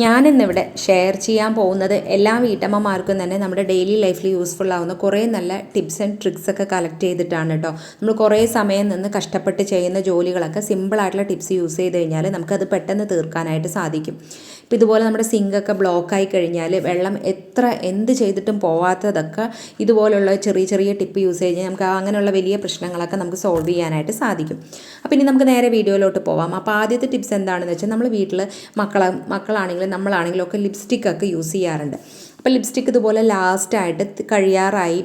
ഞാനിന്നിവിടെ ഷെയർ ചെയ്യാൻ പോകുന്നത് എല്ലാ വീട്ടമ്മമാർക്കും തന്നെ നമ്മുടെ ഡെയിലി ലൈഫിൽ യൂസ്ഫുൾ ആവുന്ന കുറേ നല്ല ടിപ്സ് ആൻഡ് ട്രിക്സ് ഒക്കെ കളക്ട് ചെയ്തിട്ടാണ് കേട്ടോ നമ്മൾ കുറേ സമയം നിന്ന് കഷ്ടപ്പെട്ട് ചെയ്യുന്ന ജോലികളൊക്കെ സിമ്പിളായിട്ടുള്ള ടിപ്സ് യൂസ് ചെയ്ത് കഴിഞ്ഞാൽ നമുക്കത് പെട്ടെന്ന് തീർക്കാനായിട്ട് സാധിക്കും. ഇപ്പം ഇതുപോലെ നമ്മുടെ സിങ്കൊക്കെ ബ്ലോക്കായി കഴിഞ്ഞാൽ വെള്ളം എത്ര എന്ത് ചെയ്തിട്ടും പോവാത്തതൊക്കെ ഇതുപോലുള്ള ചെറിയ ചെറിയ ടിപ്പ് യൂസ് ചെയ്ത് കഴിഞ്ഞാൽ നമുക്ക് അങ്ങനെയുള്ള വലിയ പ്രശ്നങ്ങളൊക്കെ നമുക്ക് സോൾവ് ചെയ്യാനായിട്ട് സാധിക്കും. അപ്പോൾ ഇനി നമുക്ക് നേരെ വീഡിയോയിലോട്ട് പോവാം. അപ്പോൾ ആദ്യത്തെ ടിപ്സ് എന്താണെന്ന് വെച്ചാൽ നമ്മൾ വീട്ടിൽ മക്കളെ മക്കളാണെങ്കിലും നമ്മളാണെങ്കിലും ഒക്കെ ലിപ്സ്റ്റിക്കൊക്കെ യൂസ് ചെയ്യാറുണ്ട്. അപ്പോൾ ലിപ്സ്റ്റിക്ക് ഇതുപോലെ ലാസ്റ്റായിട്ട് കഴിയാറായി.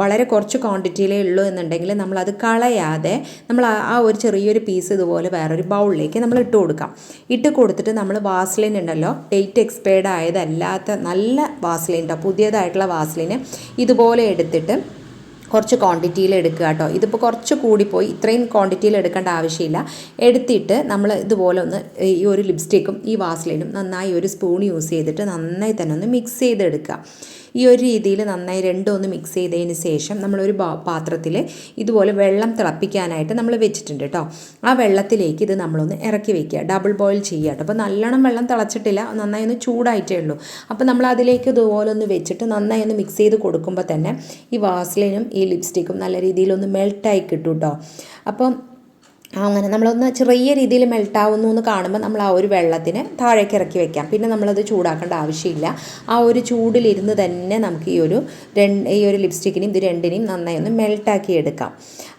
വളരെ കുറച്ച് ക്വാണ്ടിറ്റിയിലേ ഉള്ളൂ എന്നുണ്ടെങ്കിൽ നമ്മളത് കളയാതെ നമ്മൾ ആ ഒരു ചെറിയൊരു പീസ് ഇതുപോലെ വേറൊരു ബൗളിലേക്ക് നമ്മൾ ഇട്ട് കൊടുക്കാം. ഇട്ട് കൊടുത്തിട്ട് നമ്മൾ വാസ്ലിൻ ഉണ്ടല്ലോ ഡേറ്റ് എക്സ്പയർഡ് ആയതല്ലാത്ത നല്ല വാസ്ലിൻ ഉണ്ടോ പുതിയതായിട്ടുള്ള വാസ്ലിന് ഇതുപോലെ എടുത്തിട്ട് കുറച്ച് ക്വാണ്ടിറ്റിയിൽ എടുക്കുക കേട്ടോ. ഇതിപ്പോൾ കുറച്ച് കൂടിപ്പോയി. ഇത്രയും ക്വാണ്ടിറ്റിയിൽ എടുക്കേണ്ട ആവശ്യമില്ല. എടുത്തിട്ട് നമ്മൾ ഇതുപോലെ ഒന്ന് ഈ ഒരു ലിപ്സ്റ്റിക്കും ഈ വാസ്ലിനും നന്നായി ഒരു സ്പൂൺ യൂസ് ചെയ്തിട്ട് നന്നായി തന്നെ ഒന്ന് മിക്സ് ചെയ്തെടുക്കുക. ഈ ഒരു രീതിയിൽ നന്നായി രണ്ടും ഒന്ന് മിക്സ് ചെയ്തതിന് ശേഷം നമ്മളൊരു പാത്രത്തിൽ ഇതുപോലെ വെള്ളം തിളപ്പിക്കാനായിട്ട് നമ്മൾ വെച്ചിട്ടുണ്ട് കേട്ടോ ആ വെള്ളത്തിലേക്ക് ഇത് നമ്മളൊന്ന് ഇറക്കി വെക്കുക. ഡബിൾ ബോയിൽ ചെയ്യുക കേട്ടോ അപ്പോൾ നല്ലോണം വെള്ളം തിളച്ചിട്ടില്ല. നന്നായി ഒന്ന് ചൂടായിട്ടേ ഉള്ളൂ. അപ്പോൾ നമ്മൾ അതിലേക്ക് ഇതുപോലെ ഒന്ന് വെച്ചിട്ട് നന്നായി ഒന്ന് മിക്സ് ചെയ്ത് കൊടുക്കുമ്പോൾ തന്നെ ഈ വാസ്ലിനും ഈ ലിപ്സ്റ്റിക്കും നല്ല രീതിയിലൊന്ന് മെൽട്ടായി കിട്ടും കേട്ടോ അപ്പം അങ്ങനെ നമ്മളൊന്ന് ചെറിയ രീതിയിൽ മെൽട്ടാവുന്നു എന്ന് കാണുമ്പോൾ നമ്മൾ ആ ഒരു വെള്ളത്തിന് താഴേക്ക് ഇറക്കി വെക്കാം. പിന്നെ നമ്മളത് ചൂടാക്കേണ്ട ആവശ്യമില്ല. ആ ഒരു ചൂടിലിരുന്ന് തന്നെ നമുക്ക് ഈ ഒരു രണ്ട് ഈ ഒരു ലിപ്സ്റ്റിക്കിനെയും ഇത് രണ്ടിനെയും നന്നായി ഒന്ന് മെൽട്ടാക്കി എടുക്കാം.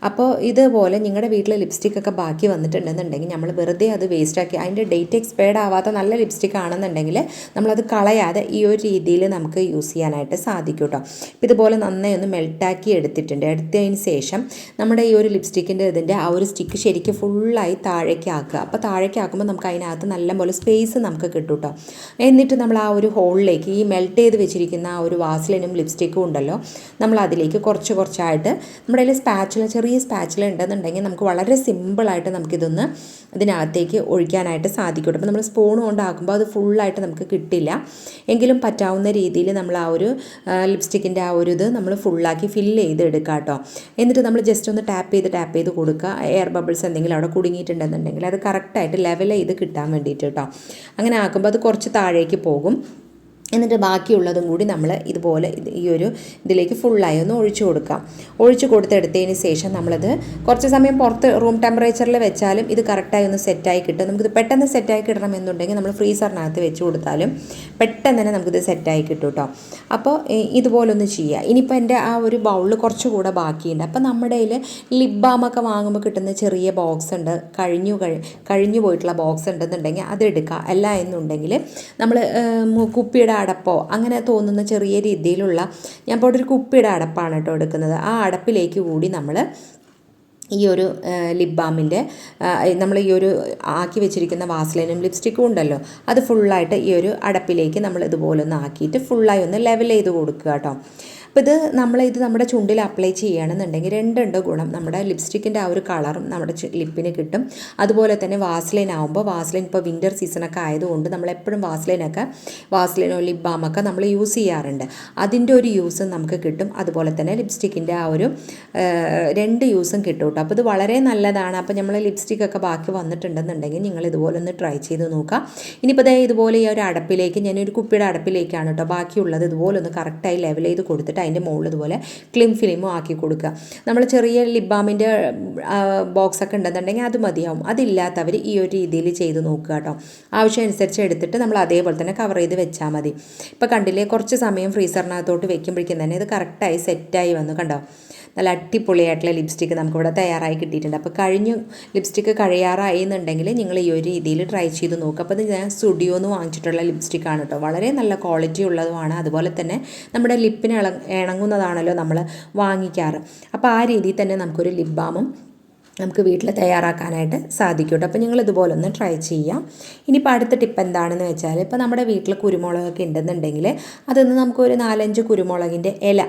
അപ്പോൾ ഇതുപോലെ നിങ്ങളുടെ വീട്ടിൽ ലിപ്സ്റ്റിക്കൊക്കെ ബാക്കി വന്നിട്ടുണ്ടെന്നുണ്ടെങ്കിൽ നമ്മൾ വെറുതെ അത് വേസ്റ്റാക്കി അതിന്റെ ഡേറ്റ് എക്സ്പയർഡ് ആവാത്ത നല്ല ലിപ്സ്റ്റിക് ആണെന്നുണ്ടെങ്കിൽ നമ്മളത് കളയാതെ ഈ ഒരു രീതിയിൽ നമുക്ക് യൂസ് ചെയ്യാനായിട്ട് സാധിക്കും കേട്ടോ ഇതുപോലെ നന്നായി ഒന്ന് മെൽട്ടാക്കി എടുത്തിട്ടുണ്ട്. എടുത്തതിന് ശേഷം നമ്മുടെ ഈ ഒരു ലിപ്സ്റ്റിക്കിന്റെ ഇതിന്റെ ആ ഒരു സ്റ്റിക്ക് ശരിക്കും ഫുള്ളായി താഴേക്ക് ആക്കുക അപ്പോൾ താഴേക്ക് ആക്കുമ്പോൾ നമുക്ക് അതിനകത്ത് നല്ലപോലെ സ്പേസ് നമുക്ക് കിട്ടും കേട്ടോ എന്നിട്ട് നമ്മൾ ആ ഒരു ഹോളിലേക്ക് ഈ മെൽറ്റ് ചെയ്ത് വെച്ചിരിക്കുന്ന ആ ഒരു വാസ്ലിനും ലിപ്സ്റ്റിക്കും ഉണ്ടല്ലോ. നമ്മൾ അതിലേക്ക് കുറച്ച് കുറച്ചായിട്ട് നമ്മുടെ കയ്യിൽ സ്പാച്ചില ചെറിയ സ്പാച്ചില ഉണ്ടെന്നുണ്ടെങ്കിൽ നമുക്ക് വളരെ സിമ്പിളായിട്ട് നമുക്കിതൊന്ന് ഇതിനകത്തേക്ക് ഒഴിക്കാനായിട്ട് സാധിക്കും അപ്പോൾ നമ്മൾ സ്പൂൺ കൊണ്ടാക്കുമ്പോൾ അത് ഫുള്ളായിട്ട് നമുക്ക് കിട്ടില്ല. എങ്കിലും പറ്റാവുന്ന രീതിയിൽ നമ്മൾ ആ ഒരു ലിപ്സ്റ്റിക്കിന്റെ ആ ഒരു ഇത് നമ്മൾ ഫുള്ളാക്കി ഫില്ല് ചെയ്ത് എടുക്കുക കേട്ടോ എന്നിട്ട് നമ്മൾ ജസ്റ്റ് ഒന്ന് ടാപ്പ് ചെയ്ത് ടാപ്പ് ചെയ്ത് കൊടുക്കുക. എയർ ബബിൾസ് എന്തെങ്കിലും അവിടെ കുടുങ്ങിയിട്ടുണ്ടെന്നുണ്ടെങ്കിൽ അത് കറക്റ്റായിട്ട് ലെവൽ ചെയ്ത് കിട്ടാൻ വേണ്ടിയിട്ട് കേട്ടോ. അങ്ങനെ ആക്കുമ്പോൾ അത് കുറച്ച് താഴേക്ക് പോകും. എന്നിട്ട് ബാക്കിയുള്ളതും കൂടി നമ്മൾ ഇതുപോലെ ഈ ഒരു ഇതിലേക്ക് ഫുള്ളായി ഒന്ന് ഒഴിച്ചു കൊടുക്കാം. ഒഴിച്ചു കൊടുത്തെടുത്തതിന് ശേഷം നമ്മളത് കുറച്ച് സമയം പുറത്ത് റൂം ടെമ്പറേച്ചറിൽ വെച്ചാലും ഇത് കറക്റ്റായി ഒന്ന് സെറ്റായി കിട്ടും. നമുക്കിത് പെട്ടെന്ന് സെറ്റായി കിട്ടണം എന്നുണ്ടെങ്കിൽ നമ്മൾ ഫ്രീസറിനകത്ത് വെച്ച് കൊടുത്താലും പെട്ടെന്ന് തന്നെ നമുക്കിത് സെറ്റായി കിട്ടും കേട്ടോ അപ്പോൾ ഇതുപോലൊന്ന് ചെയ്യുക ഇനിയിപ്പോൾ എന്റെ ആ ഒരു ബൗളിൽ കുറച്ചുകൂടെ ബാക്കിയുണ്ട്. അപ്പോൾ നമ്മുടെ കയ്യിൽ ലിപ് ബാമൊക്കെ വാങ്ങുമ്പോൾ കിട്ടുന്ന ചെറിയ ബോക്സ് ഉണ്ട്. കഴിഞ്ഞു കഴിഞ്ഞു പോയിട്ടുള്ള ബോക്സ് ഉണ്ടെന്നുണ്ടെങ്കിൽ അതെടുക്കുക അല്ല എന്നുണ്ടെങ്കിൽ നമ്മൾ കുപ്പിയുടെ അടപ്പോ? അങ്ങനെ തോന്നുന്ന ചെറിയ രീതിയിലുള്ള ഞാൻ ഇപ്പോൾ ഒരു കുപ്പിയുടെ അടപ്പാണ് കേട്ടോ എടുക്കുന്നത്. ആ അടപ്പിലേക്ക് കൂടി നമ്മൾ ഈ ഒരു ലിപ് ബാമിന്റെ നമ്മൾ ഈ ഒരു ആക്കി വെച്ചിരിക്കുന്ന വാസ്ലൈനും ലിപ്സ്റ്റിക്കും ഉണ്ടല്ലോ അത് ഫുള്ളായിട്ട് ഈ ഒരു അടപ്പിലേക്ക് നമ്മൾ ഇതുപോലെ ഒന്ന് ആക്കിയിട്ട് ഫുള്ളായി ഒന്ന് ലെവൽ ചെയ്ത് കൊടുക്കുക കേട്ടോ. അപ്പോൾ ഇത് നമ്മൾ ഇത് നമ്മുടെ ചുണ്ടിൽ അപ്ലൈ ചെയ്യുകയാണെന്നുണ്ടെങ്കിൽ രണ്ടുണ്ട് ഗുണം. നമ്മുടെ ലിപ്സ്റ്റിക്കിന്റെ ആ ഒരു കളറും നമ്മുടെ ലിപ്പിന് കിട്ടും. അതുപോലെ തന്നെ വാസ്ലൈൻ ആകുമ്പോൾ വാസ്ലൈൻ ഇപ്പോൾ വിന്റർ സീസണൊക്കെ ആയതുകൊണ്ട് നമ്മൾ എപ്പോഴും വാസ്ലൈനൊക്കെ വാസ്ലൈനോ ലിപ് ബാമൊക്കെ നമ്മൾ യൂസ് ചെയ്യാറുണ്ട്. അതിന്റെ ഒരു യൂസും നമുക്ക് കിട്ടും. അതുപോലെ തന്നെ ലിപ്സ്റ്റിക്കിന്റെ ആ ഒരു രണ്ട് യൂസും കിട്ടും കേട്ടോ. അപ്പോൾ ഇത് വളരെ നല്ലതാണ്. അപ്പോൾ നമ്മൾ ലിപ്സ്റ്റിക്കൊക്കെ ബാക്കി വന്നിട്ടുണ്ടെന്നുണ്ടെങ്കിൽ നിങ്ങൾ ഇതുപോലെ ഒന്ന് ട്രൈ ചെയ്ത് നോക്കുക. ഇനിയിപ്പോൾ ദേ ഇതുപോലെ ഈ ഒരു അടപ്പിലേക്ക് ഞാനൊരു കുപ്പിയുടെ അടപ്പിലേക്കാണ് കേട്ടോ. ബാക്കിയുള്ളത് ഇതുപോലെ ഒന്ന് കറക്റ്റായി ലെവൽ ചെയ്ത് കൊടുത്തിട്ട് അതിന്റെ മുകളിൽ ഇതുപോലെ ക്ലിം ഫിലിമും ആക്കി കൊടുക്കുക. നമ്മൾ ചെറിയ ലിബാമിന്റെ ബോക്സൊക്കെ ഉണ്ടെന്നുണ്ടെങ്കിൽ അത് മതിയാവും. അതില്ലാത്തവർ ഈ ഒരു രീതിയിൽ ചെയ്ത് നോക്കുക കേട്ടോ. ആവശ്യം അനുസരിച്ച് എടുത്തിട്ട് നമ്മൾ അതേപോലെ തന്നെ കവർ ചെയ്ത് വെച്ചാൽ മതി. ഇപ്പോൾ കണ്ടില്ലേ കുറച്ച് സമയം ഫ്രീസറിനകത്തോട്ട് വെക്കുമ്പോഴേക്കും തന്നെ ഇത് കറക്റ്റായി സെറ്റായി വന്നു കണ്ടോ? നല്ല അടിപൊളിയായിട്ടുള്ള ലിപ്സ്റ്റിക്ക് നമുക്കിവിടെ തയ്യാറായി കിട്ടിയിട്ടുണ്ട്. അപ്പോൾ കഴിഞ്ഞു ലിപ്സ്റ്റിക്ക് കഴിയാറായി എന്നുണ്ടെങ്കിൽ നിങ്ങൾ ഈ ഒരു രീതിയിൽ ട്രൈ ചെയ്ത് നോക്കുക അപ്പോൾ ഞാൻ സ്റ്റുഡിയോ എന്ന് വാങ്ങിച്ചിട്ടുള്ള ലിപ്സ്റ്റിക്കാണ് കേട്ടോ വളരെ നല്ല ക്വാളിറ്റി ഉള്ളതുമാണ്. അതുപോലെ തന്നെ നമ്മുടെ ലിപ്പിന് ഇള ഇണങ്ങുന്നതാണല്ലോ നമ്മൾ വാങ്ങിക്കാറ്. അപ്പോൾ ആ രീതിയിൽ തന്നെ നമുക്കൊരു ലിപ് ബാമും നമുക്ക് വീട്ടിൽ തയ്യാറാക്കാനായിട്ട് സാധിക്കും കേട്ടോ അപ്പോൾ നിങ്ങൾ ഇതുപോലെ ഒന്ന് ട്രൈ ചെയ്യാം. ഇനിയിപ്പോൾ അടുത്ത ടിപ്പ് എന്താണെന്ന് വെച്ചാൽ ഇപ്പോൾ നമ്മുടെ വീട്ടിൽ കുരുമുളകൊക്കെ ഉണ്ടെന്നുണ്ടെങ്കിൽ അതൊന്ന് നമുക്കൊരു നാലഞ്ച് കുരുമുളകിന്റെ ഇല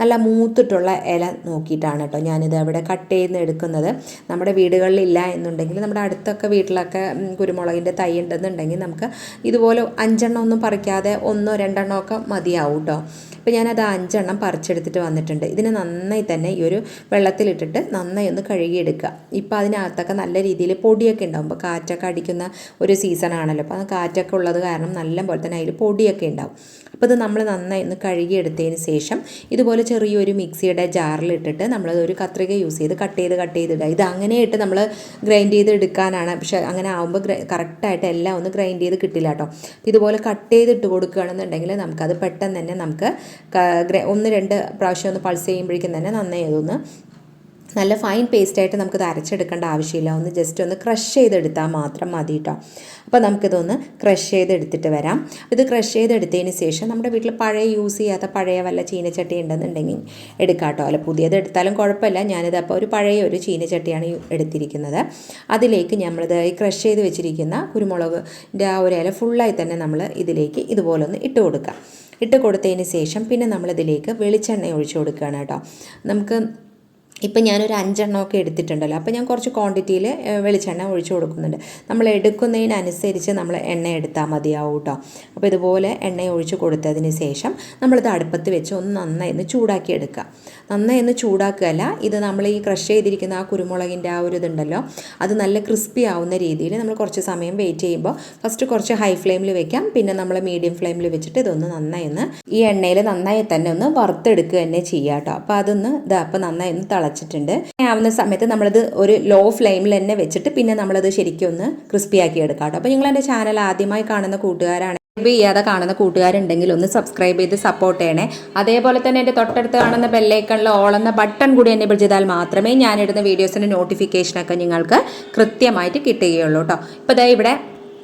നല്ല മൂത്തിട്ടുള്ള ഇല നോക്കിയിട്ടാണ് കേട്ടോ ഞാനിത് അവിടെ കട്ട് ചെയ്ത് എടുക്കുന്നത്. നമ്മുടെ വീടുകളിലില്ല എന്നുണ്ടെങ്കിൽ നമ്മുടെ അടുത്തൊക്കെ വീട്ടിലൊക്കെ കുരുമുളകിന്റെ തൈ ഉണ്ടെന്നുണ്ടെങ്കിൽ നമുക്ക് ഇതുപോലെ അഞ്ചെണ്ണം ഒന്നും പറിക്കാതെ ഒന്നോ രണ്ടെണ്ണമൊക്കെ മതിയാവും കേട്ടോ. അപ്പോൾ ഞാനത് അഞ്ചെണ്ണം പറിച്ചെടുത്തിട്ട് വന്നിട്ടുണ്ട്. ഇതിനെ നന്നായി തന്നെ ഈ ഒരു വെള്ളത്തിലിട്ടിട്ട് നന്നായി ഒന്ന് കഴുകിയെടുക്കുക. ഇപ്പോൾ അതിനകത്തൊക്കെ നല്ല രീതിയിൽ പൊടിയൊക്കെ ഉണ്ടാവും. ഇപ്പോൾ കാറ്റൊക്കെ അടിക്കുന്ന ഒരു സീസൺ ആണല്ലോ. അപ്പോൾ ആ കാറ്റൊക്കെ ഉള്ളത് കാരണം നല്ല പോലെ തന്നെ അതിൽ പൊടിയൊക്കെ ഉണ്ടാവും. അപ്പോൾ ഇത് നമ്മൾ നന്നായി ഒന്ന് കഴുകിയെടുത്തതിന് ശേഷം ഇതുപോലെ ചെറിയൊരു മിക്സിയുടെ ജാറിലിട്ടിട്ട് നമ്മളതൊരു കത്രിക യൂസ് ചെയ്ത് കട്ട് ചെയ്ത് കട്ട് ചെയ്തിടുക ഇത് അങ്ങനെയായിട്ട് നമ്മൾ ഗ്രൈൻഡ് ചെയ്ത് എടുക്കാനാണ്. പക്ഷേ അങ്ങനെ ആകുമ്പോൾ കറക്റ്റായിട്ട് എല്ലാം ഒന്ന് ഗ്രൈൻഡ് ചെയ്ത് കിട്ടില്ല കേട്ടോ. ഇതുപോലെ കട്ട് ചെയ്തിട്ട് കൊടുക്കുകയാണെന്നുണ്ടെങ്കിൽ നമുക്കത് പെട്ടെന്ന് തന്നെ നമുക്ക് ഒന്ന് രണ്ട് പ്രാവശ്യം ഒന്ന് പൾസ് ചെയ്യുമ്പോഴേക്കും തന്നെ നന്നായി അതൊന്ന് നല്ല ഫൈൻ പേസ്റ്റായിട്ട് നമുക്കിത് അരച്ചെടുക്കേണ്ട ആവശ്യമില്ല. ഒന്ന് ജസ്റ്റ് ഒന്ന് ക്രഷ് ചെയ്തെടുത്താൽ മാത്രം മതി കേട്ടോ അപ്പോൾ നമുക്കിതൊന്ന് ക്രഷ് ചെയ്തെടുത്തിട്ട് വരാം. ഇത് ക്രഷ് ചെയ്തെടുത്തതിന് ശേഷം നമ്മുടെ വീട്ടിൽ പഴയ യൂസ് ചെയ്യാത്ത പഴയ വല്ല ചീനച്ചട്ടി ഉണ്ടെന്നുണ്ടെങ്കിൽ എടുക്കാം കേട്ടോ അല്ല പുതിയത് എടുത്താലും കുഴപ്പമില്ല. ഞാനിത് അപ്പോൾ ഒരു പഴയ ഒരു ചീനച്ചട്ടിയാണ് എടുത്തിരിക്കുന്നത്. അതിലേക്ക് നമ്മളിത് ഈ ക്രഷ് ചെയ്ത് വെച്ചിരിക്കുന്ന കുരുമുളകിന്റെ ആ ഒരു ഇല ഫുള്ളായി തന്നെ നമ്മൾ ഇതിലേക്ക് ഇതുപോലെ ഒന്ന് ഇട്ട് കൊടുക്കാം. ഇട്ട് കൊടുത്തതിന് ശേഷം പിന്നെ നമ്മളിതിലേക്ക് വെളിച്ചെണ്ണ ഒഴിച്ചു കൊടുക്കുകയാണ് കേട്ടോ നമുക്ക് ഇപ്പം ഞാനൊരു അഞ്ചെണ്ണമൊക്കെ എടുത്തിട്ടുണ്ടല്ലോ. അപ്പോൾ ഞാൻ കുറച്ച് ക്വാണ്ടിറ്റിയിൽ വെളിച്ചെണ്ണ ഒഴിച്ചു കൊടുക്കുന്നുണ്ട്. നമ്മൾ എടുക്കുന്നതിനനുസരിച്ച് നമ്മൾ എണ്ണ എടുത്താൽ മതിയാവും കേട്ടോ അപ്പോൾ ഇതുപോലെ എണ്ണ ഒഴിച്ച് കൊടുത്തതിന് ശേഷം നമ്മളിത് അടുപ്പത്ത് വെച്ച് ഒന്ന് നന്നായി ഒന്ന് ചൂടാക്കി എടുക്കുക. നന്നായി ഒന്ന് ചൂടാക്കുകയല്ല ഇത് നമ്മൾ ഈ ക്രഷ് ചെയ്തിരിക്കുന്ന ആ കുരുമുളകിന്റെ ആ ഒരു ഇതുണ്ടല്ലോ അത് നല്ല ക്രിസ്പി ആവുന്ന രീതിയിൽ നമ്മൾ കുറച്ച് സമയം വെയിറ്റ് ചെയ്യുമ്പോൾ ഫസ്റ്റ് കുറച്ച് ഹൈ ഫ്ലെയിമിൽ വെക്കാം. പിന്നെ നമ്മൾ മീഡിയം ഫ്ലെയിമിൽ വെച്ചിട്ട് ഇതൊന്ന് നന്നായി ഒന്ന് ഈ എണ്ണയിൽ നന്നായി തന്നെ ഒന്ന് വറുത്തെടുക്കുക തന്നെ ചെയ്യാം കേട്ടോ അപ്പോൾ അതൊന്ന് ഇതാ അപ്പോൾ നന്നായി ഒന്ന് തിളച്ചിട്ടുണ്ട്. ആവുന്ന സമയത്ത് നമ്മളത് ഒരു ലോ ഫ്ലെയിമിൽ തന്നെ വെച്ചിട്ട് പിന്നെ നമ്മളത് ശരിക്കും ഒന്ന് ക്രിസ്പി ആക്കി എടുക്കാം കേട്ടോ. അപ്പോൾ നിങ്ങൾ എന്റെ ചാനൽ ആദ്യമായി കാണുന്ന കൂട്ടുകാരാണ് സബ്സ്ക്രൈബ് ചെയ്യാതെ കാണുന്ന കൂട്ടുകാരുണ്ടെങ്കിൽ ഒന്ന് സബ്സ്ക്രൈബ് ചെയ്ത് സപ്പോർട്ട് ചെയ്യണേ. അതേപോലെ തന്നെ എന്റെ തൊട്ടടുത്ത് കാണുന്ന ബെല്ലൈക്കണിൽ ഓൾ എന്ന ബട്ടൺ കൂടി എന്നെ ചെയ്താൽ മാത്രമേ ഞാനിടുന്ന വീഡിയോസിന്റെ നോട്ടിഫിക്കേഷനൊക്കെ നിങ്ങൾക്ക് കൃത്യമായിട്ട് കിട്ടുകയുള്ളൂ കേട്ടോ. ഇപ്പോൾ ദാ ഇവിടെ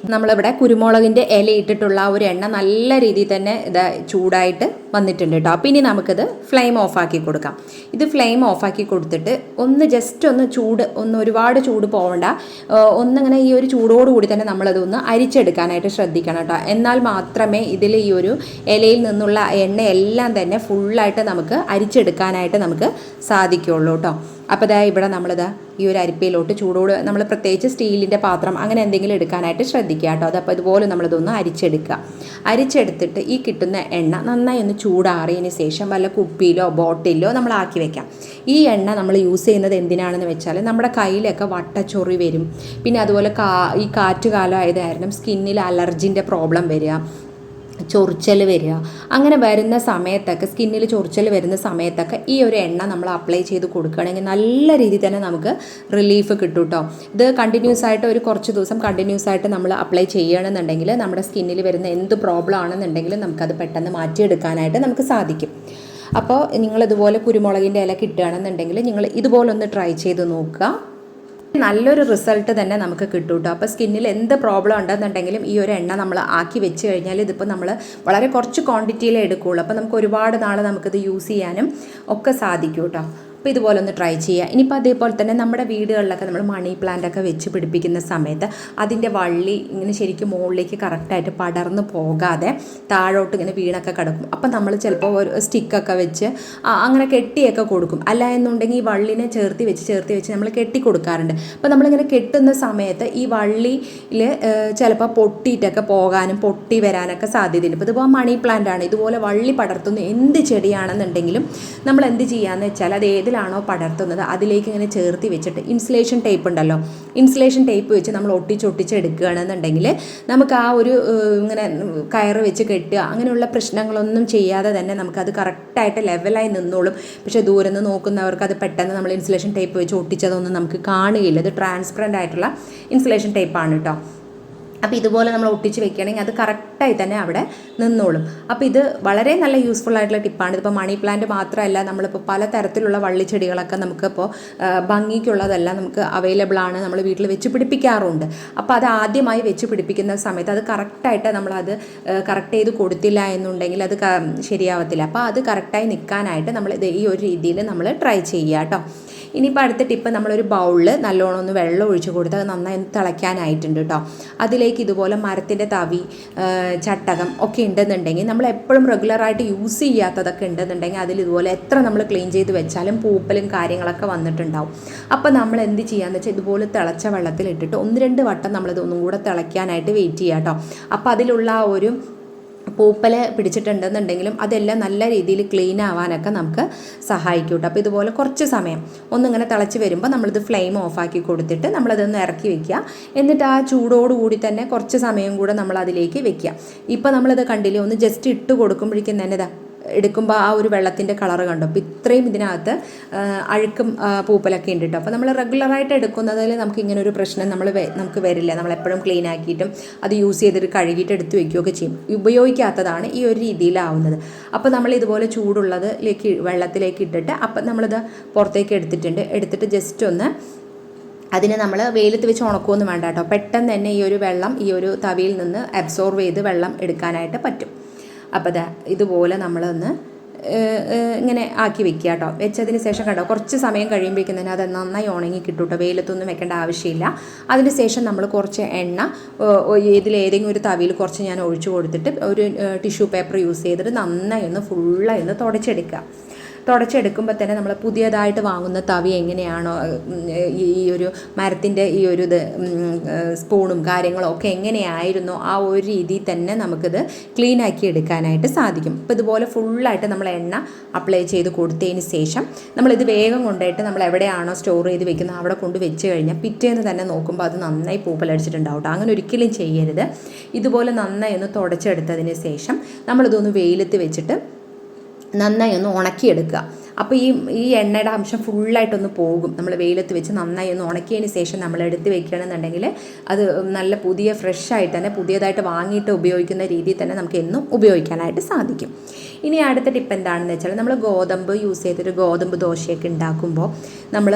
നമ്മളിവിടെ കുരുമുളകിന്റെ ഇല ഇട്ടിട്ടുള്ള ഒരു എണ്ണ നല്ല രീതിയിൽ തന്നെ ഇത് ചൂടായിട്ട് വന്നിട്ടുണ്ട് കേട്ടോ അപ്പോൾ ഇനി നമുക്കിത് ഫ്ലെയിം ഓഫാക്കി കൊടുക്കാം. ഇത് ഫ്ലെയിം ഓഫാക്കി കൊടുത്തിട്ട് ഒന്ന് ജസ്റ്റ് ഒന്ന് ചൂട് ഒന്ന് ഒരുപാട് ചൂട് പോകണ്ട ഒന്നിങ്ങനെ ഈ ഒരു ചൂടോടുകൂടി തന്നെ നമ്മളതൊന്ന് അരിച്ചെടുക്കാനായിട്ട് ശ്രദ്ധിക്കണം കേട്ടോ എന്നാൽ മാത്രമേ ഇതിൽ ഈ ഒരു ഇലയിൽ നിന്നുള്ള എണ്ണയെല്ലാം തന്നെ ഫുള്ളായിട്ട് നമുക്ക് അരിച്ചെടുക്കാനായിട്ട് നമുക്ക് സാധിക്കുള്ളൂ കേട്ടോ അപ്പോൾ ഇതാ ഇവിടെ നമ്മളിതാ ഈ ഒരു അരിപ്പയിലോട്ട് ചൂടോട് നമ്മൾ പ്രത്യേകിച്ച് സ്റ്റീലിന്റെ പാത്രം അങ്ങനെ എന്തെങ്കിലും എടുക്കാനായിട്ട് ശ്രദ്ധിക്കുക കേട്ടോ. അതപ്പോൾ ഇതുപോലെ നമ്മളിതൊന്ന് അരിച്ചെടുക്കുക. അരിച്ചെടുത്തിട്ട് ഈ കിട്ടുന്ന എണ്ണ നന്നായി ഒന്ന് ചൂടാറിയതിന് ശേഷം വല്ല കുപ്പിയിലോ ബോട്ടിലോ നമ്മൾ ആക്കി വെക്കാം. ഈ എണ്ണ നമ്മൾ യൂസ് ചെയ്യുന്നത് എന്തിനാണെന്ന് വെച്ചാൽ നമ്മുടെ കയ്യിലൊക്കെ വട്ടച്ചൊറി വരും. പിന്നെ അതുപോലെ കാ ഈ കാറ്റ് കാലം ആയത് കാരണം സ്കിന്നിൽ അലർജിന്റെ പ്രോബ്ലം വരിക. ചൊറിച്ചൽ വരിക. അങ്ങനെ വരുന്ന സമയത്തൊക്കെ സ്കിന്നിൽ ചൊറിച്ചൽ വരുന്ന സമയത്തൊക്കെ ഈ ഒരു എണ്ണ നമ്മൾ അപ്ലൈ ചെയ്ത് കൊടുക്കുകയാണെങ്കിൽ നല്ല രീതിയിൽ തന്നെ നമുക്ക് റിലീഫ് കിട്ടും കേട്ടോ ഇത് കണ്ടിന്യൂസ് ആയിട്ട് ഒരു കുറച്ച് ദിവസം കണ്ടിന്യൂസ് ആയിട്ട് നമ്മൾ അപ്ലൈ ചെയ്യണമെന്നുണ്ടെങ്കിൽ നമ്മുടെ സ്കിന്നിൽ വരുന്ന എന്ത് പ്രോബ്ലം ആണെന്നുണ്ടെങ്കിലും നമുക്കത് പെട്ടെന്ന് മാറ്റിയെടുക്കാനായിട്ട് നമുക്ക് സാധിക്കും. അപ്പോൾ നിങ്ങളിതുപോലെ കുരുമുളകിന്റെ ഇല കിട്ടുകയാണെന്നുണ്ടെങ്കിൽ നിങ്ങൾ ഇതുപോലെ ട്രൈ ചെയ്ത് നോക്കുക. നല്ലൊരു റിസൾട്ട് തന്നെ നമുക്ക് കിട്ടും കേട്ടോ അപ്പോൾ സ്കിന്നിൽ എന്ത് പ്രോബ്ലം ഉണ്ടെന്നുണ്ടെങ്കിലും ഈ ഒരു എണ്ണ നമ്മൾ ആക്കി വെച്ച് കഴിഞ്ഞാൽ ഇതിപ്പോൾ നമ്മൾ വളരെ കുറച്ച് ക്വാണ്ടിറ്റിയിലേ എടുക്കുകയുള്ളൂ അപ്പോൾ നമുക്ക് ഒരുപാട് നാൾ നമുക്കിത് യൂസ് ചെയ്യാനും ഒക്കെ സാധിക്കും കേട്ടോ അപ്പോൾ ഇതുപോലെ ഒന്ന് ട്രൈ ചെയ്യുക ഇനിയിപ്പോൾ അതേപോലെ തന്നെ നമ്മുടെ വീടുകളിലൊക്കെ നമ്മൾ മണി പ്ലാന്റ് ഒക്കെ വെച്ച് പിടിപ്പിക്കുന്ന സമയത്ത് അതിന്റെ വള്ളി ഇങ്ങനെ ശരിക്കും മുകളിലേക്ക് കറക്റ്റായിട്ട് പടർന്ന് പോകാതെ താഴോട്ട് ഇങ്ങനെ വീണൊക്കെ കിടക്കും. അപ്പം നമ്മൾ ചിലപ്പോൾ ഒരു സ്റ്റിക്കൊക്കെ വെച്ച് അങ്ങനെ കെട്ടിയൊക്കെ കൊടുക്കും. അല്ല എന്നുണ്ടെങ്കിൽ ഈ വള്ളിനെ ചേർത്തി വെച്ച് ചേർത്തി വെച്ച് നമ്മൾ കെട്ടി കൊടുക്കാറുണ്ട്. അപ്പോൾ നമ്മളിങ്ങനെ കെട്ടുന്ന സമയത്ത് ഈ വള്ളിയിൽ ചിലപ്പോൾ പൊട്ടിയിട്ടൊക്കെ പോകാനും പൊട്ടി വരാനൊക്കെ സാധ്യതയുണ്ട്. ഇപ്പോൾ ഇതിപ്പോൾ മണി പ്ലാന്റ് ആണ്. ഇതുപോലെ വള്ളി പടർത്തുന്ന എന്ത് ചെടിയാണെന്നുണ്ടെങ്കിലും നമ്മൾ എന്ത് ചെയ്യാന്ന് വെച്ചാൽ അത് ഏത് ഏതിലാണോ പടർത്തുന്നത്? അതിലേക്ക് ഇങ്ങനെ ചേർത്തി വെച്ചിട്ട് ഇൻസുലേഷൻ ടേപ്പ് ഉണ്ടല്ലോ. ഇൻസുലേഷൻ ടേപ്പ് വെച്ച് നമ്മൾ ഒട്ടിച്ചൊട്ടിച്ച് എടുക്കുകയാണെന്നുണ്ടെങ്കിൽ നമുക്ക് ആ ഒരു ഇങ്ങനെ കയറ് വെച്ച് കെട്ടുക അങ്ങനെയുള്ള പ്രശ്നങ്ങളൊന്നും ചെയ്യാതെ തന്നെ നമുക്കത് കറക്റ്റായിട്ട് ലെവലായി നിന്നോളും. പക്ഷേ ദൂരെ നിന്ന് നോക്കുന്നവർക്ക് അത് പെട്ടെന്ന് നമ്മൾ ഇൻസുലേഷൻ ടേപ്പ് വെച്ച് ഒട്ടിച്ചതൊന്നും നമുക്ക് കാണുകയില്ല. ഇത് ട്രാൻസ്പെറന്റ് ആയിട്ടുള്ള ഇൻസുലേഷൻ ടേപ്പാണ് കേട്ടോ അപ്പോൾ ഇതുപോലെ നമ്മൾ ഒട്ടിച്ച് വെക്കുകയാണെങ്കിൽ അത് കറക്റ്റായി തന്നെ അവിടെ നിന്നോളും. അപ്പോൾ ഇത് വളരെ നല്ല യൂസ്ഫുൾ ആയിട്ടുള്ള ടിപ്പാണ് ഇതിപ്പോൾ മണി പ്ലാന്റ് മാത്രമല്ല നമ്മളിപ്പോൾ പല തരത്തിലുള്ള വള്ളിച്ചെടികളൊക്കെ നമുക്കിപ്പോൾ ഭംഗിക്കുള്ളതെല്ലാം നമുക്ക് അവൈലബിൾ ആണ്. നമ്മൾ വീട്ടിൽ വെച്ച് പിടിപ്പിക്കാറുണ്ട്. അപ്പോൾ അത് ആദ്യമായി വെച്ച് പിടിപ്പിക്കുന്ന സമയത്ത് അത് കറക്റ്റായിട്ട് നമ്മളത് കറക്റ്റ് ചെയ്ത് കൊടുത്തില്ല എന്നുണ്ടെങ്കിൽ അത് ശരിയാവത്തില്ല. അപ്പോൾ അത് കറക്റ്റായി നിൽക്കാനായിട്ട് നമ്മൾ ഈ ഒരു രീതിയിൽ നമ്മൾ ട്രൈ ചെയ്യുക കേട്ടോ. ഇനിയിപ്പോൾ അടുത്ത ടിപ്പ് നമ്മളൊരു ബൗളിൽ നല്ലോണം ഒന്ന് വെള്ളം ഒഴിച്ച് കൊടുത്ത് അത് നന്നായി തിളയ്ക്കാനായിട്ടുണ്ട് കേട്ടോ അതിലേക്ക് ഇതുപോലെ മരത്തിന്റെ തവി ചട്ടകം ഒക്കെ ഉണ്ടെന്നുണ്ടെങ്കിൽ നമ്മൾ എപ്പോഴും റെഗുലറായിട്ട് യൂസ് ചെയ്യാത്തതൊക്കെ ഉണ്ടെന്നുണ്ടെങ്കിൽ അതിൽ ഇതുപോലെ എത്ര നമ്മൾ ക്ലീൻ ചെയ്ത് വെച്ചാലും പൂപ്പലും കാര്യങ്ങളൊക്കെ വന്നിട്ടുണ്ടാവും. അപ്പോൾ നമ്മൾ എന്ത് ചെയ്യാന്ന് വെച്ചാൽ ഇതുപോലെ തിളച്ച വെള്ളത്തിൽ ഇട്ടിട്ട് ഒന്ന് രണ്ട് വട്ടം നമ്മളിത് ഒന്നും കൂടെ തിളയ്ക്കാനായിട്ട് വെയിറ്റ് ചെയ്യാം കേട്ടോ അപ്പോൾ അതിലുള്ള ആ ഒരു പൂപ്പല പിടിച്ചിട്ടുണ്ടെന്നുണ്ടെങ്കിലും അതെല്ലാം നല്ല രീതിയിൽ ക്ലീൻ ആവാനൊക്കെ നമുക്ക് സഹായിക്കും അപ്പോൾ ഇതുപോലെ കുറച്ച് സമയം ഒന്നിങ്ങനെ തിളച്ച് വരുമ്പോൾ നമ്മളിത് ഫ്ലെയിം ഓഫാക്കി കൊടുത്തിട്ട് നമ്മളതൊന്ന് ഇറക്കി വെക്കുക. എന്നിട്ട് ആ ചൂടോടുകൂടി തന്നെ കുറച്ച് സമയം കൂടെ നമ്മൾ അതിലേക്ക് വെക്കുക. ഇപ്പോൾ നമ്മളിത് കണ്ടില്ലേ ഒന്ന് ജസ്റ്റ് ഇട്ട് കൊടുക്കുമ്പോഴേക്കും തന്നെ ഇതാ എടുക്കുമ്പോൾ ആ ഒരു വെള്ളത്തിന്റെ കളർ കണ്ടു. അപ്പോൾ ഇത്രയും ഇതിനകത്ത് അഴുക്കും പൂപ്പലൊക്കെ ഉണ്ട് കേട്ടോ അപ്പോൾ നമ്മൾ റെഗുലറായിട്ട് എടുക്കുന്നതിൽ നമുക്ക് ഇങ്ങനെ ഒരു പ്രശ്നം നമ്മൾ നമുക്ക് വരില്ല. നമ്മൾ എപ്പോഴും ക്ലീൻ ആക്കിയിട്ടും അത് യൂസ് ചെയ്തിട്ട് കഴുകിയിട്ട് എടുത്ത് വെക്കുകയൊക്കെ ചെയ്യും. ഉപയോഗിക്കാത്തതാണ് ഈ ഒരു രീതിയിലാവുന്നത്. അപ്പോൾ നമ്മൾ ഇതുപോലെ ചൂടുള്ളതിലേക്ക് വെള്ളത്തിലേക്ക് ഇട്ടിട്ട് അപ്പം നമ്മളിത് പുറത്തേക്ക് എടുത്തിട്ടുണ്ട്. എടുത്തിട്ട് ജസ്റ്റ് ഒന്ന് അതിനെ നമ്മൾ വെയിലത്ത് വെച്ച് ഉണക്കുമൊന്നും വേണ്ട കേട്ടോ പെട്ടെന്ന് തന്നെ ഈ ഒരു വെള്ളം ഈ ഒരു തവിയിൽ നിന്ന് അബ്സോർവ് ചെയ്ത് വെള്ളം എടുക്കാനായിട്ട് പറ്റും. അപ്പോൾ ദാ ഇതുപോലെ നമ്മളൊന്ന് ഇങ്ങനെ ആക്കി വെക്കുക കേട്ടോ. വെച്ചതിന് ശേഷം കണ്ടോ കുറച്ച് സമയം കഴിയുമ്പോഴേക്കും തന്നെ അത് നന്നായി ഉണങ്ങി കിട്ടും കേട്ടോ. വെയിലത്തൊന്നും വെക്കേണ്ട ആവശ്യമില്ല. അതിന് ശേഷം നമ്മൾ കുറച്ച് എണ്ണ ഇതിലേതെങ്കിലും ഒരു തവിയിൽ കുറച്ച് ഞാൻ ഒഴിച്ചു കൊടുത്തിട്ട് ഒരു ടിഷ്യൂ പേപ്പർ യൂസ് ചെയ്തിട്ട് നന്നായി ഒന്ന് ഫുള്ളായി ഒന്ന് തുടച്ചെടുക്കുക. തുടച്ചെടുക്കുമ്പോൾ തന്നെ നമ്മൾ പുതിയതായിട്ട് വാങ്ങുന്ന തവി എങ്ങനെയാണോ ഈ ഒരു മരത്തിന്റെ ഈ ഒരു ഇത് സ്പൂണും കാര്യങ്ങളും ഒക്കെ എങ്ങനെയായിരുന്നോ ആ ഒരു രീതിയിൽ തന്നെ നമുക്കിത് ക്ലീൻ ആക്കി എടുക്കാനായിട്ട് സാധിക്കും. അപ്പോൾ ഇതുപോലെ ഫുള്ളായിട്ട് നമ്മൾ എണ്ണ അപ്ലൈ ചെയ്ത് കൊടുത്തതിന് ശേഷം നമ്മളിത് വേഗം കൊണ്ടുപോയിട്ട് നമ്മൾ എവിടെയാണോ സ്റ്റോർ ചെയ്ത് വെക്കുന്നത് അവിടെ കൊണ്ട് വെച്ച് കഴിഞ്ഞാൽ പിറ്റേന്ന് തന്നെ നോക്കുമ്പോൾ അത് നന്നായി പൂപ്പലടിച്ചിട്ടുണ്ടാവും അങ്ങനെ ഒരിക്കലും ചെയ്യരുത്. ഇതുപോലെ നന്നായി ഒന്ന് തുടച്ചെടുത്തതിന് ശേഷം നമ്മളിതൊന്ന് വെയിലത്ത് വെച്ചിട്ട് നന്നായി ഒന്ന് ഉണക്കിയെടുക്കുക. അപ്പോൾ ഈ ഈ എണ്ണയുടെ അംശം ഫുള്ളായിട്ടൊന്ന് പോകും. നമ്മൾ വെയിലത്ത് വെച്ച് നന്നായി ഒന്ന് ഉണക്കിയതിന് ശേഷം നമ്മൾ എടുത്ത് വെക്കുകയാണെന്നുണ്ടെങ്കിൽ അത് നല്ല പുതിയ ഫ്രഷ് ആയിട്ട് തന്നെ പുതിയതായിട്ട് വാങ്ങിയിട്ട് ഉപയോഗിക്കുന്ന രീതിയിൽ തന്നെ നമുക്ക് എന്നും ഉപയോഗിക്കാനായിട്ട് സാധിക്കും. ഇനി അടുത്ത ടിപ്പ് എന്താണെന്ന് വെച്ചാൽ നമ്മൾ ഗോതമ്പ് യൂസ് ചെയ്തിട്ട് ഗോതമ്പ് ദോശയൊക്കെ ഉണ്ടാക്കുമ്പോൾ നമ്മൾ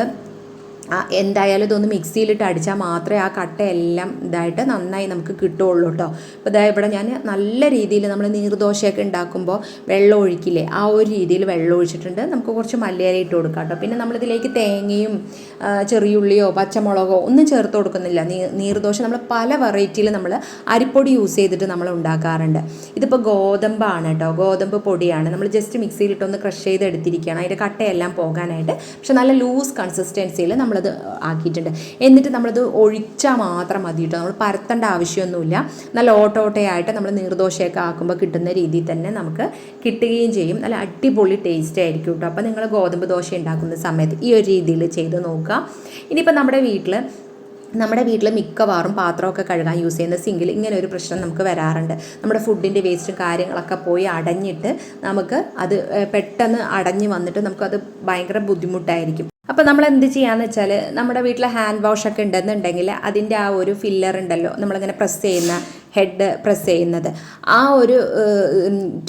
എന്തായാലും ഇതൊന്ന് മിക്സിയിലിട്ട് അടിച്ചാൽ മാത്രമേ ആ കട്ടയെല്ലാം ഇതായിട്ട് നന്നായി നമുക്ക് കിട്ടുള്ളൂ കേട്ടോ. അപ്പോൾ ഇതാ ഇവിടെ ഞാൻ നല്ല രീതിയിൽ നമ്മൾ നീർദോശയൊക്കെ ഉണ്ടാക്കുമ്പോൾ വെള്ളം ഒഴിക്കില്ലേ ആ ഒരു രീതിയിൽ വെള്ളം ഒഴിച്ചിട്ടുണ്ട്. നമുക്ക് കുറച്ച് മല്ലിയില ഇട്ട് കൊടുക്കാം കേട്ടോ. പിന്നെ നമ്മളിതിലേക്ക് തേങ്ങയും ചെറിയുള്ളിയോ പച്ചമുളകോ ഒന്നും ചേർത്ത് കൊടുക്കുന്നില്ല. നീർദോശ നമ്മൾ പല വെറൈറ്റിയിൽ നമ്മൾ അരിപ്പൊടി യൂസ് ചെയ്തിട്ട് നമ്മൾ ഉണ്ടാക്കാറുണ്ട്. ഇതിപ്പോൾ ഗോതമ്പാണ് കേട്ടോ. ഗോതമ്പ് പൊടിയാണ്. നമ്മൾ ജസ്റ്റ് മിക്സിയിലിട്ടൊന്ന് ക്രഷ് ചെയ്ത് എടുത്തിരിക്കുകയാണ് അതിന്റെ കട്ടയെല്ലാം പോകാനായിട്ട്. പക്ഷെ നല്ല ലൂസ് കൺസിസ്റ്റൻസിയിൽ നമ്മളത് ആക്കിയിട്ടുണ്ട്. എന്നിട്ട് നമ്മളത് ഒഴിച്ചാൽ മാത്രം മതി കേട്ടോ. നമ്മൾ പരത്തേണ്ട ആവശ്യമൊന്നുമില്ല. നല്ല ഓട്ടോട്ടയായിട്ട് നമ്മൾ നീർദോശയൊക്കെ ആക്കുമ്പോൾ കിട്ടുന്ന രീതിയിൽ തന്നെ നമുക്ക് കിട്ടുകയും ചെയ്യും. നല്ല അടിപൊളി ടേസ്റ്റ് ആയിരിക്കും കേട്ടോ. അപ്പോൾ നിങ്ങൾ ഗോതമ്പ് ദോശ ഉണ്ടാക്കുന്ന സമയത്ത് ഈ ഒരു രീതിയിൽ ചെയ്ത് നോക്കുക. ഇനിയിപ്പോൾ നമ്മുടെ വീട്ടിൽ നമ്മുടെ വീട്ടിൽ മിക്കവാറും പാത്രമൊക്കെ കഴുകാൻ യൂസ് ചെയ്യുന്ന സിങ്കിൽ ഇങ്ങനെ ഒരു പ്രശ്നം നമുക്ക് വരാറുണ്ട്. നമ്മുടെ ഫുഡിന്റെ വേസ്റ്റും കാര്യങ്ങളൊക്കെ പോയി അടഞ്ഞിട്ട് നമുക്ക് അത് പെട്ടെന്ന് അടഞ്ഞ് വന്നിട്ട് നമുക്കത് ഭയങ്കര ബുദ്ധിമുട്ടായിരിക്കും. അപ്പോൾ നമ്മൾ എന്ത് ചെയ്യാന്ന് വെച്ചാൽ നമ്മുടെ വീട്ടിൽ ഹാൻഡ് വാഷ് ഒക്കെ ഉണ്ടെന്നുണ്ടെങ്കിൽ അതിന്റെ ആ ഒരു ഫില്ലർ ഉണ്ടല്ലോ നമ്മളിങ്ങനെ പ്രസ് ചെയ്യുന്ന ഹെഡ് പ്രസ് ചെയ്യുന്നത്. ആ ഒരു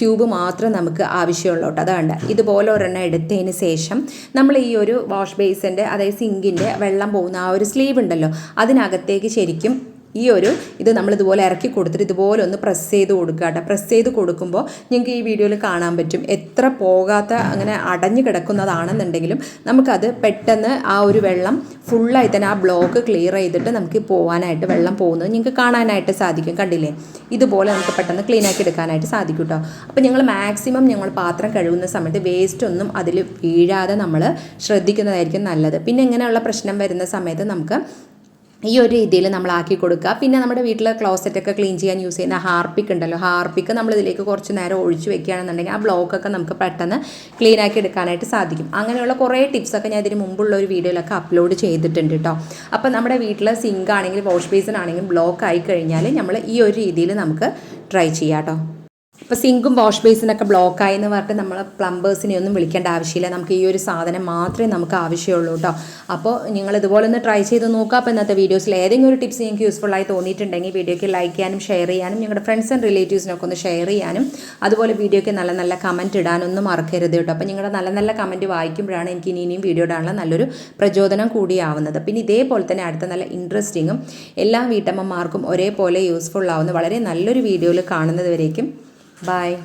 ട്യൂബ് മാത്രം നമുക്ക് ആവശ്യമുള്ളൂ കേട്ടോ. അതാണ്ട് ഇതുപോലെ ഒരെണ്ണം എടുത്തതിന് ശേഷം നമ്മൾ ഈ ഒരു വാഷ് ബേസിന്റെ അതായത് സിങ്കിന്റെ വെള്ളം പോകുന്ന ആ ഒരു സ്ലീവ് ഉണ്ടല്ലോ അതിനകത്തേക്ക് ശരിക്കും ഈ ഒരു ഇത് നമ്മൾ ഇതുപോലെ ഇറക്കി കൊടുത്തിട്ട് ഇതുപോലെ ഒന്ന് പ്രസ് ചെയ്ത് കൊടുക്കുക കേട്ടോ. പ്രസ് ചെയ്ത് കൊടുക്കുമ്പോൾ നിങ്ങൾക്ക് ഈ വീഡിയോയിൽ കാണാൻ പറ്റും എത്ര പോകാത്ത അങ്ങനെ അടഞ്ഞു കിടക്കുന്നതാണെന്നുണ്ടെങ്കിലും നമുക്കത് പെട്ടെന്ന് ആ ഒരു വെള്ളം ഫുള്ളായി തന്നെ ആ ബ്ലോക്ക് ക്ലിയർ ചെയ്തിട്ട് നമുക്ക് പോകാനായിട്ട് വെള്ളം പോകുന്നത് നിങ്ങൾക്ക് കാണാനായിട്ട് സാധിക്കും. കണ്ടില്ലേ? ഇതുപോലെ നമുക്ക് പെട്ടെന്ന് ക്ലീൻ ആക്കി എടുക്കാനായിട്ട് സാധിക്കും കേട്ടോ. അപ്പോൾ ഞങ്ങൾ മാക്സിമം ഞങ്ങൾ പാത്രം കഴുകുന്ന സമയത്ത് വേസ്റ്റ് ഒന്നും അതിൽ വീഴാതെ നമ്മൾ ശ്രദ്ധിക്കുന്നതായിരിക്കും നല്ലത്. പിന്നെ ഇങ്ങനെയുള്ള പ്രശ്നം വരുന്ന സമയത്ത് നമുക്ക് ഈ ഒരു രീതിയിൽ നമ്മൾ ആക്കി കൊടുക്കുക. പിന്നെ നമ്മുടെ വീട്ടിലെ ക്ലോസറ്റൊക്കെ ക്ലീൻ ചെയ്യാൻ യൂസ് ചെയ്യുന്ന ഹാർപ്പിക് ഉണ്ടല്ലോ. ഹാർപ്പിക്ക് നമ്മൾ ഇതിലേക്ക് കുറച്ച് നേരം ഒഴിച്ചു വെക്കുകയാണെന്നുണ്ടെങ്കിൽ ആ ബ്ലോക്കൊക്കെ നമുക്ക് പെട്ടെന്ന് ക്ലീൻ ആക്കി എടുക്കാനായിട്ട് സാധിക്കും. അങ്ങനെയുള്ള കുറേ ടിപ്സൊക്കെ ഞാൻ ഇതിന് മുമ്പുള്ള ഒരു വീഡിയോയിലൊക്കെ അപ്ലോഡ് ചെയ്തിട്ടുണ്ട് കേട്ടോ അപ്പോൾ നമ്മുടെ വീട്ടിലെ സിങ്ക് വാഷ് ബേസിൻ ആണെങ്കിലും ബ്ലോക്ക് ആയി കഴിഞ്ഞാൽ നമ്മൾ ഈ ഒരു രീതിയിൽ നമുക്ക് ട്രൈ ചെയ്യാം കേട്ടോ ഇപ്പോൾ സിങ്കും വാഷ് ബേസിനൊക്കെ ബ്ലോക്കായി എന്ന് പറഞ്ഞിട്ട് നമ്മൾ പ്ലംബേഴ്സിനെ ഒന്നും വിളിക്കേണ്ട ആവശ്യമില്ല. നമുക്ക് ഈ ഒരു സാധനം മാത്രമേ നമുക്ക് ആവശ്യമുള്ളൂ കേട്ടോ. അപ്പോൾ നിങ്ങൾ ഇതുപോലെ ഒന്ന് ട്രൈ ചെയ്ത് നോക്കുക. അപ്പോൾ ഇന്നത്തെ വീഡിയോസിൽ ഏതെങ്കിലും ഒരു ടിപ്സ് നിങ്ങൾക്ക് യൂസ്ഫുൾ ആയി തോന്നിയിട്ടുണ്ടെങ്കിൽ വീഡിയോയ്ക്ക് ലൈക്ക് ചെയ്യാനും ഷെയർ ചെയ്യാനും നിങ്ങളുടെ ഫ്രണ്ട്സ് ആൻഡ് റിലേറ്റീവ്സിനൊക്കെ ഒന്ന് ഷെയർ ചെയ്യാനും അതുപോലെ വീഡിയോയ്ക്ക് നല്ല നല്ല കമന്റ് ഇടാനൊന്നും മറക്കരുത് കേട്ടോ. അപ്പോൾ നിങ്ങളുടെ നല്ല നല്ല കമന്റ് വായിക്കുമ്പോഴാണ് എനിക്ക് ഇനി ഇനിയും വീഡിയോ ഇടാനുള്ള നല്ലൊരു പ്രചോദനം കൂടിയാവുന്നത്. പിന്നെ ഇതേപോലെ തന്നെ അടുത്ത നല്ല ഇൻട്രസ്റ്റിങ്ങും എല്ലാ വീട്ടമ്മമാർക്കും ഒരേപോലെ യൂസ്ഫുൾ ആവുന്ന വളരെ നല്ലൊരു വീഡിയോയിൽ കാണുന്നത് വരേക്കും. Bye.